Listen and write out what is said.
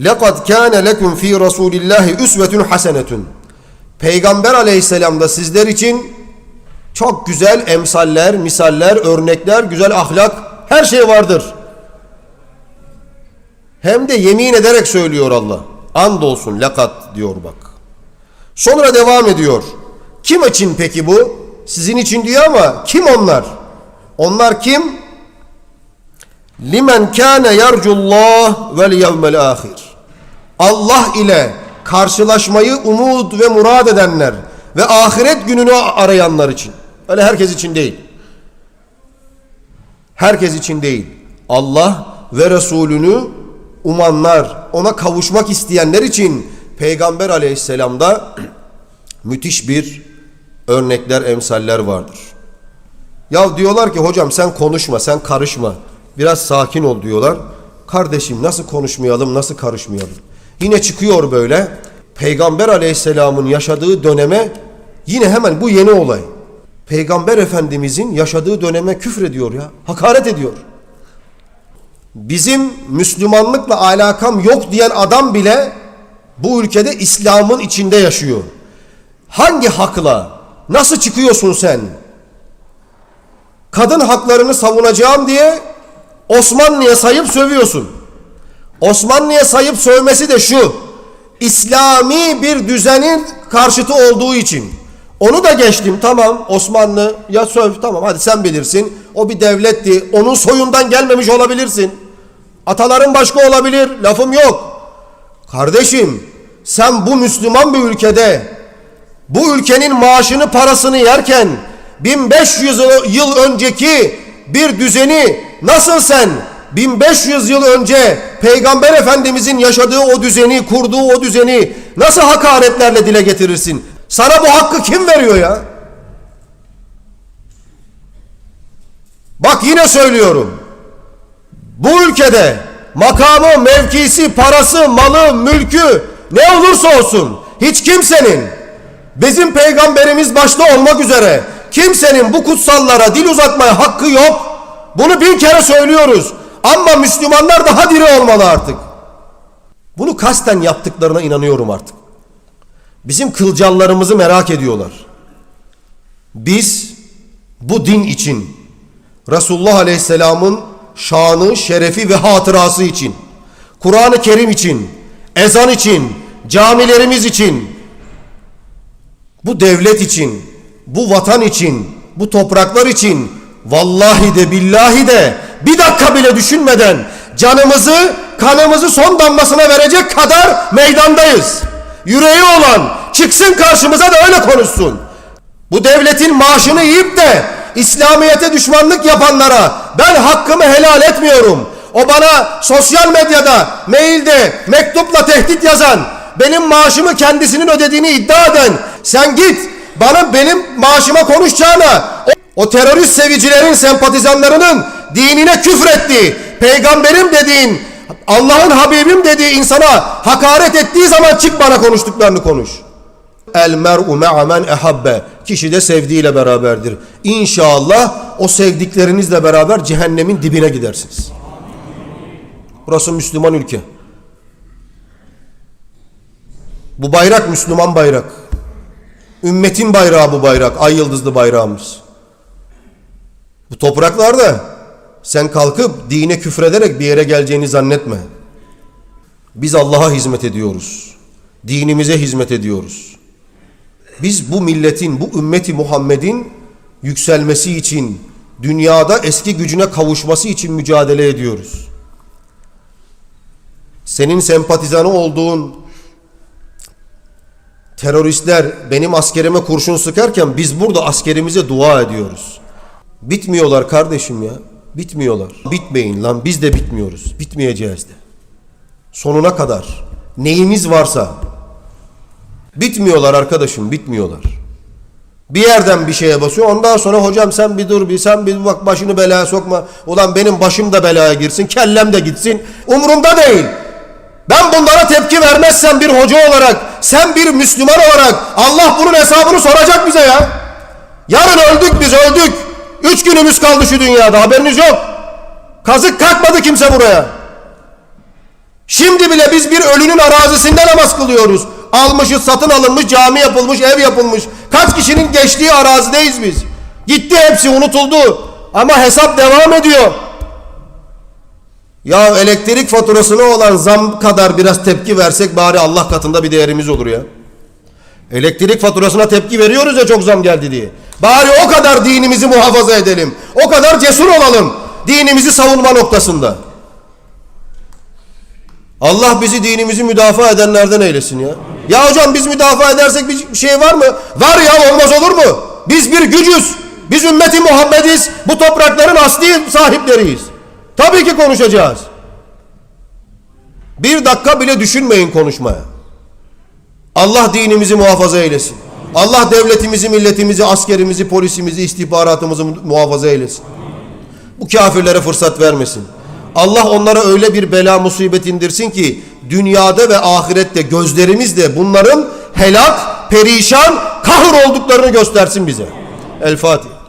لَقَدْ كَانَ لَكُمْ ف۪ي رَسُولِ اللّٰهِ اُسْوَةٌ حَسَنَةٌ Peygamber aleyhisselamda sizler için çok güzel emsaller, misaller, örnekler, güzel ahlak, her şey vardır. Hem de yemin ederek söylüyor Allah. Andolsun lekat diyor bak. Sonra devam ediyor. Kim için peki bu? Sizin için diyor ama kim onlar? Onlar kim? Limen kâne yercullah vel yevmel ahir. Allah ile karşılaşmayı umut ve murad edenler ve ahiret gününü arayanlar için. Öyle herkes için değil. Herkes için değil. Allah ve Resulünü umanlar, ona kavuşmak isteyenler için Peygamber aleyhisselamda müthiş bir örnekler, emsaller vardır. Ya diyorlar ki hocam sen konuşma, sen karışma. Biraz sakin ol diyorlar. Kardeşim nasıl konuşmayalım, nasıl karışmayalım? Yine çıkıyor böyle. Peygamber aleyhisselamın yaşadığı döneme yine hemen bu yeni olay. Peygamber Efendimizin yaşadığı döneme küfrediyor ya. Hakaret ediyor. Bizim Müslümanlıkla alakam yok diyen adam bile bu ülkede İslam'ın içinde yaşıyor. Hangi hakla? Nasıl çıkıyorsun sen? Kadın haklarını savunacağım diye Osmanlı'ya sayıp sövüyorsun. Osmanlı'ya sayıp sövmesi de şu. İslami bir düzenin karşıtı olduğu için. Onu da geçtim tamam Osmanlı ya söv tamam hadi sen bilirsin. O bir devletti. Onun soyundan gelmemiş olabilirsin. Ataların başka olabilir. Lafım yok. Kardeşim sen bu Müslüman bir ülkede bu ülkenin maaşını parasını yerken 1500 yıl önceki bir düzeni nasıl sen 1500 yıl önce Peygamber Efendimizin yaşadığı o düzeni, kurduğu o düzeni nasıl hakaretlerle dile getirirsin? Sana bu hakkı kim veriyor ya? Bak yine söylüyorum. Bu ülkede makamı, mevkisi, parası, malı, mülkü ne olursa olsun hiç kimsenin bizim peygamberimiz başta olmak üzere kimsenin bu kutsallara dil uzatmaya hakkı yok. Bunu bin kere söylüyoruz. Ama Müslümanlar daha diri olmalı artık. Bunu kasten yaptıklarına inanıyorum artık. Bizim kılcallarımızı merak ediyorlar. Biz bu din için Resulullah Aleyhisselam'ın şanı, şerefi ve hatırası için, Kur'an-ı Kerim için, ezan için, camilerimiz için, bu devlet için, bu vatan için, bu topraklar için vallahi de billahi de bir dakika bile düşünmeden canımızı, kanımızı son damlasına verecek kadar meydandayız. Yüreği olan çıksın karşımıza da öyle konuşsun. Bu devletin maaşını yiyip de İslamiyete düşmanlık yapanlara ben hakkımı helal etmiyorum. O bana sosyal medyada, mailde, mektupla tehdit yazan, benim maaşımı kendisinin ödediğini iddia eden, sen git bana benim maaşıma konuşacağına o, o terörist sevicilerin sempatizanlarının dinine küfrettiği, peygamberim dediğin, Allah'ın Habibim dediği insana hakaret ettiği zaman çık bana konuştuklarını konuş. El mer'u me'a men ehabbe. Kişi de sevdiğiyle beraberdir. İnşallah o sevdiklerinizle beraber cehennemin dibine gidersiniz. Burası Müslüman ülke. Bu bayrak Müslüman bayrak. Ümmetin bayrağı bu bayrak. Ay yıldızlı bayrağımız. Bu topraklarda sen kalkıp dine küfrederek bir yere geleceğini zannetme. Biz Allah'a hizmet ediyoruz. Dinimize hizmet ediyoruz. Biz bu milletin, bu ümmeti Muhammed'in yükselmesi için, dünyada eski gücüne kavuşması için mücadele ediyoruz. Senin sempatizanı olduğun teröristler benim askerime kurşun sıkarken biz burada askerimize dua ediyoruz. Bitmiyorlar kardeşim ya. Bitmiyorlar. Bitmeyin lan biz de bitmiyoruz. Bitmeyeceğiz de. Sonuna kadar. Neyimiz varsa Bitmiyorlar arkadaşım bitmiyorlar. Bir yerden bir şeye basıyor ondan sonra hocam sen bir dur bir sen bir bak başını belaya sokma. Ulan benim başım da belaya girsin kellem de gitsin. Umurumda değil. Ben bunlara tepki vermezsem bir hoca olarak sen bir Müslüman olarak Allah bunun hesabını soracak bize ya. Yarın öldük biz öldük. Üç günümüz kaldı şu dünyada haberiniz yok. Kazık kalkmadı kimse buraya. Şimdi bile biz bir ölünün arazisinde namaz kılıyoruz. Almışız, satın alınmış, cami yapılmış, ev yapılmış. Kaç kişinin geçtiği arazideyiz biz. Gitti hepsi unutuldu. Ama hesap devam ediyor. Ya elektrik faturasına olan zam kadar biraz tepki versek bari Allah katında bir değerimiz olur ya. Elektrik faturasına tepki veriyoruz ya çok zam geldi diye. Bari o kadar dinimizi muhafaza edelim. O kadar cesur olalım. Dinimizi savunma noktasında. Allah bizi dinimizi müdafaa edenlerden eylesin ya. Ya hocam biz müdafaa edersek bir şey var mı? Var ya olmaz olur mu? Biz bir gücüz. Biz ümmeti Muhammediz. Bu toprakların asli sahipleriyiz. Tabii ki konuşacağız. Bir dakika bile düşünmeyin konuşmaya. Allah dinimizi muhafaza eylesin. Allah devletimizi, milletimizi, askerimizi, polisimizi, istihbaratımızı muhafaza eylesin. Bu kafirlere fırsat vermesin. Allah onlara öyle bir bela musibet indirsin ki dünyada ve ahirette gözlerimizle bunların helak, perişan, kahır olduklarını göstersin bize. El Fatiha.